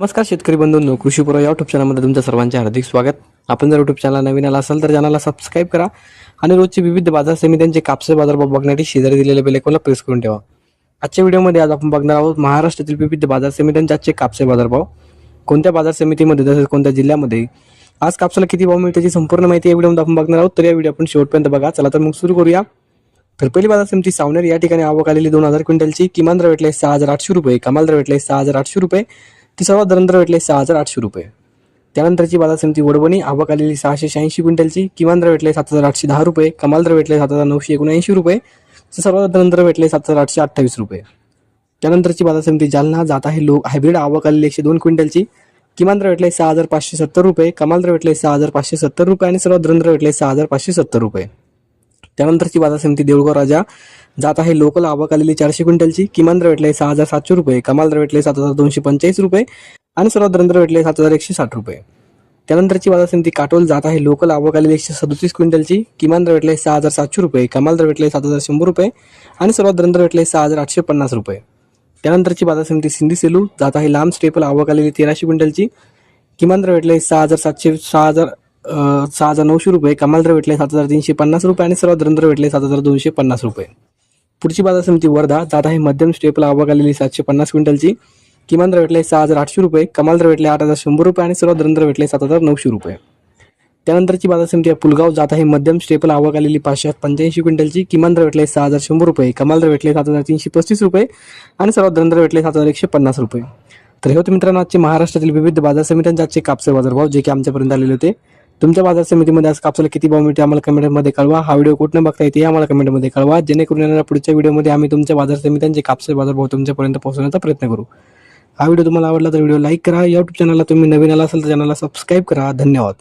नमस्कार शेतकरी बंधूंनो कृषीपूर्व या युट्यूब चॅनलमध्ये तुमचं सर्वांचे हार्दिक स्वागत. आपण जर युट्यूब चॅनल नवीन आला असाल तर चॅनलला सबस्क्राईब करा आणि रोजचे विविध बाजार समित्यांचे कापसे बाजारभाव बघण्यासाठी शेजारी दिलेल्या बेल प्रेस करून ठेवा. आजच्या व्हिडिओमध्ये आज आपण बघणार आहोत महाराष्ट्रातील विविध बाजार समित्यांचे आजचे कापसे बाजारभाव कोणत्या बाजार समितीमध्ये तसेच कोणत्या जिल्ह्यामध्ये? आज कापसाला किती भाव मिळते त्याची संपूर्ण माहिती या व्हिडिओमध्ये आपण बघणार आहोत. तर या व्हिडिओ आपण शेवटपर्यंत बघा. चला तर मग सुरू करूया. तर पहिली बाजार समिती सावनेर. या ठिकाणी आवक आलेली दोन हजार क्विंटलची. किमान दर भेटले सहा हजार आठशे रुपये. कमाल दर भेटले सहा हजार आठशे रुपये. ती सर्वात दर भेटले सहा हजार आठशे रुपये. त्यानंतरची बाजार समिती वडवणी आवक आलेली सहाशे शहाऐंशी क्विंटलची किमान दर भेटले सात हजार आठशे दहा रुपये कमाल दर भेटले सात हजार नऊशे एकोणऐंशी रुपये सर्वात दर भेटले सात हजार आठशे अठ्ठावीस रुपये. त्यानंतरची बाजार समिती जालना जात आहे लोक हायब्रिड आवक आलेली एकशे दोन क्विंटलची किमान दर भेटले सहा हजार पाचशे सत्तर रुपये कमाल दर भेटले सहा हजार पाचशे सत्तर रुपये आणि सर्वात दर भेटले सहा हजार पाचशे सत्तर रुपये. त्यानंतरची बाजार समिती देऊळगाव राजा जात आहे लोकल आवक आलेली चारशे क्विंटलची. किमान दर भेटले सहा हजार सातशे रुपये कमाल दर भेटले सात हजार दोनशे पंचेचाळीस रुपये आणि सर्वात दर भेटले सात हजार एकशे साठ रुपये. त्यानंतरची बाजार समिती काटोल जात आहे लोकल आवक आलेली एकशे सदतीस क्विंटलची. किमान दर भेटले सहा हजार सातशे रुपये कमाल दर भेटले सात हजार शंभर रुपये आणि सर्वात दर भेटले सहा हजार आठशे पन्नास रुपये. त्यानंतरची बाजार समिती सिंधी सेलू जात आहे लांब स्टेपल आवक आलेली तेराशे क्विंटलची. किमान दर भेटले सहा हजार सातशे सहा हजार सहा हजार नऊशे रुपये कमाल दर भेटले सात हजार तीनशे पन्नास रुपये आणि सर्वात दर भेटले सात हजार दोनशे पन्नास रुपये. पुढची बाजार समिती वर्धा जात आहे मध्यम स्टेपला आवक आलेली सातशे पन्नास क्विंटलची. किमान दर भेटले सहा हजार आठशे रुपये कमाल दर भेटले आठ हजार शंभर रुपये आणि सर्वात दर भेटले सात हजार नऊशे रुपये. त्यानंतरची बाजार समिती आहे पुलगाव जात आहे मध्यम स्टेपल आवक आलेली पाचशे पंच्याऐंशी क्विंटलची. किमान दर भेटले सहा हजार शंभर रुपये कमाल दर भेटले सात हजार तीनशे पस्तीस रुपये आणि सर्वात दर भेटले सात हजार एकशे पन्नास रुपये. तर हे होते मित्रांनो आजचे महाराष्ट्रातील विविध बाजार समित्यांचे आजचे कापसे बाजारभाव जे की आमच्यापर्यंत आलेले होते. तुमच्या बाजार समितीमध्ये आज कापसाला किती भाव मिळते आम्हाला कमेंटमध्ये कळवा. हा व्हिडिओ कुठनं बघता येते आम्हाला कमेंटमध्ये कळवा. जेणेकरून येणाऱ्या पुढच्या व्हिडिओमध्ये आम्ही तुमच्या बाजार समित्यांचे कापसे बाजारभाव तुमच्यापर्यंत पोहोचवण्याचा प्रयत्न करू. हा व्हिडिओ तुम्हाला आवडला तर व्हिडिओ लाईक करा. युट्यूब चॅनलला तुम्ही नवीन आला असाल तर चॅनलला सबस्क्राईब करा. धन्यवाद.